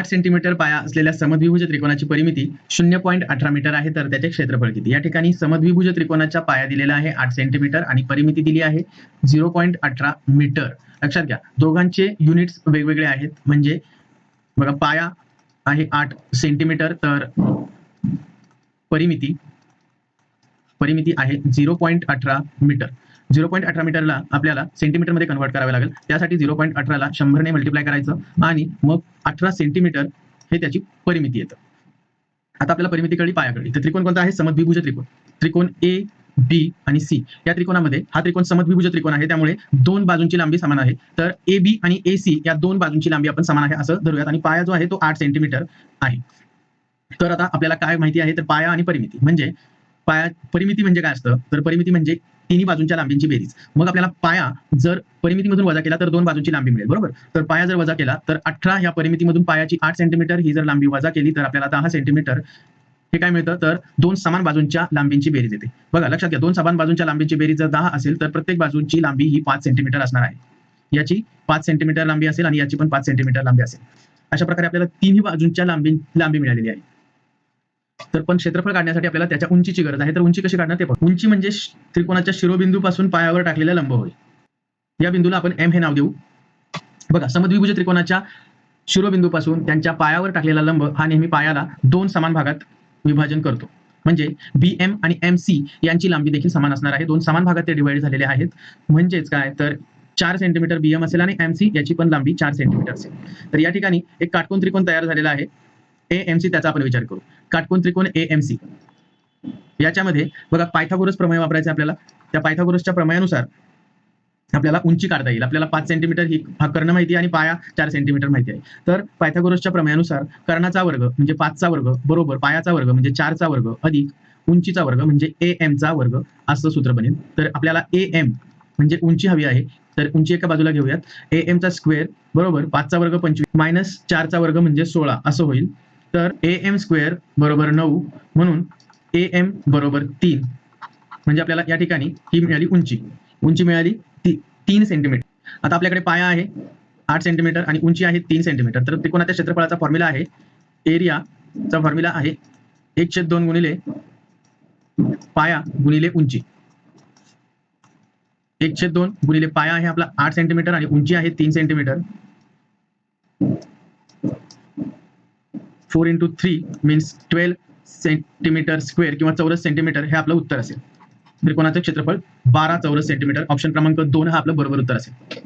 आठ सेंटीमीटर पाया असलेल्या समद्विभुज त्रिकोणाची परिमिती शून्य पॉईंट अठरा मीटर आहे तर त्याचे क्षेत्रफळ किती? या ठिकाणी समद्विभुज त्रिकोणाच्या पाया दिलेला आहे आठ सेंटीमीटर आणि परिमिती दिली आहे झिरो पॉईंट अठरा मीटर लक्षात घ्या दोघांचे युनिट्स वेगवेगळे आहेत. म्हणजे बघा पाया आहे आठ सेंटीमीटर तर परिमिती परिमिती आहे झिरो पॉईंट अठरा मीटर झिरो पॉईंट अठरा मीटरला आपल्याला सेंटीमीटरमध्ये कन्वर्ट करावे लागेल. त्यासाठी झिरो पॉईंट अठराला शंभरने मल्टिप्लाय करायचं आणि मग अठरा सेंटीमीटर हे त्याची परिमिती येतं. आता आपल्याला परिमिती कळली पाया तर त्रिकोण कोणता आहे? समद्विभुज त्रिकोण. त्रिकोण ए बी आणि सी या त्रिकोणामध्ये हा त्रिकोण समद्विभुज त्रिकोण आहे. त्यामुळे दोन बाजूंची लांबी समान आहे. तर ए बी आणि ए सी या दोन बाजूंची लांबी आपण समान आहे असं धरूयात. आणि पाया जो आहे तो आठ सेंटीमीटर आहे. तर आता आपल्याला काय माहिती आहे? तर पाया आणि परिमिती. म्हणजे पाया परिमिती म्हणजे काय असतं? तर परिमिती म्हणजे तिन्ही बाजूंच्या लांबींची बेरीज. मग आपल्याला पाया जर परिमितीमधून वजा केला तर दोन बाजूची लांबी मिळेल बरोबर? तर पाया जर वजा केला तर अठरा या परिमितीमधून पायाची आठ सेंटीमीटर ही जर लांबी वजा केली तर आपल्याला दहा सेंटीमीटर हे काय मिळतं? तर दोन समान बाजूंच्या लांबींची बेरीज येते. बघा लक्षात घ्या दोन समान बाजूंच्या लांबीची बेरीज जर दहा असेल तर प्रत्येक बाजूची लांबी ही पाच सेंटीमीटर असणार आहे. याची पाच सेंटीमीटर लांबी असेल आणि याची पण पाच सेंटीमीटर लांबी असेल. अशा प्रकारे आपल्याला तिन्ही बाजूंच्या लांबी लांबी मिळालेली आहे. तर पण क्षेत्रफळ काढण्यासाठी आपल्याला त्याच्या उंचीची गरज आहे. तर उंची कशी काढणार ते पण उंची म्हणजे त्रिकोणाच्या शिरोबिंदूपासून पायावर टाकलेला लंब होय या बिंदूला आपण एम हे नाव देऊ. बघा समद्विभुज त्रिकोणाच्या शिरोबिंदूपासून त्यांच्या पायावर टाकलेला लंब हा नेहमी पायाला दोन समान भागात विभाजन करतो. म्हणजे बी एम आणि एम सी यांची लांबी देखील समान असणार आहे. दोन समान भागात ते डिवाइड झालेले आहेत. म्हणजेच काय? तर चार सेंटीमीटर बीएम असेल आणि एम सी याची पण लांबी चार सेंटीमीटर असेल तर या ठिकाणी एक काटकोन त्रिकोण तयार झालेला आहे. ए एम सी त्याचा आपण विचार करू. काटकोन त्रिकोण ए एम सी याच्यामध्ये बघा पायथागोरस प्रमेय वापरायचा आपल्याला. त्या पायथागोरसच्या प्रमेयानुसार आपल्याला उंची काढता येईल. आपल्याला पाच सेंटीमीटर ही कर्ण माहिती आहे आणि पाया चार सेंटीमीटर माहिती आहे. तर पायथागोरसच्या प्रमेयानुसार कर्णाचा वर्ग म्हणजे पाचचा वर्ग बरोबर पायाचा वर्ग म्हणजे चारचा वर्ग अधिक उंचीचा वर्ग म्हणजे ए एमचा वर्ग असं सूत्र बनेल. तर आपल्याला ए एम म्हणजे उंची हवी आहे. तर उंची एका बाजूला घेऊयात. ए एमचा स्क्वेअर बरोबर पाचचा वर्ग पंचवीस मायनस चारचा वर्ग म्हणजे सोळा असं होईल. तर ए एम स्क्वेअर बरोबर नऊ म्हणून ए एम बरोबर तीन. म्हणजे आपल्याला या ठिकाणी ही मिळाली उंची. उंची मिळाली ती तीन सेंटीमीटर आता आपल्याकडे पाया आहे आठ सेंटीमीटर आणि उंची आहे तीन सेंटीमीटर तर त्रिकोणाच्या क्षेत्रफळाचा फॉर्म्युला आहे एरियाचा फॉर्म्युला आहे एक छेद दोन गुणिले पाया गुणिले उंची. एक छेद दोन गुणिले पाया आहे आपला आठ सेंटीमीटर आणि उंची आहे तीन centimetre four into three means twelve centimetre square किंवा चौरस सेंटीमीटर हे आपलं उत्तर असेल. त्रिकोणाचं क्षेत्रफळ? बारा चौरस सेंटीमीटर ऑप्शन क्रमांक दोन हा आपलं बरोबर उत्तर असेल.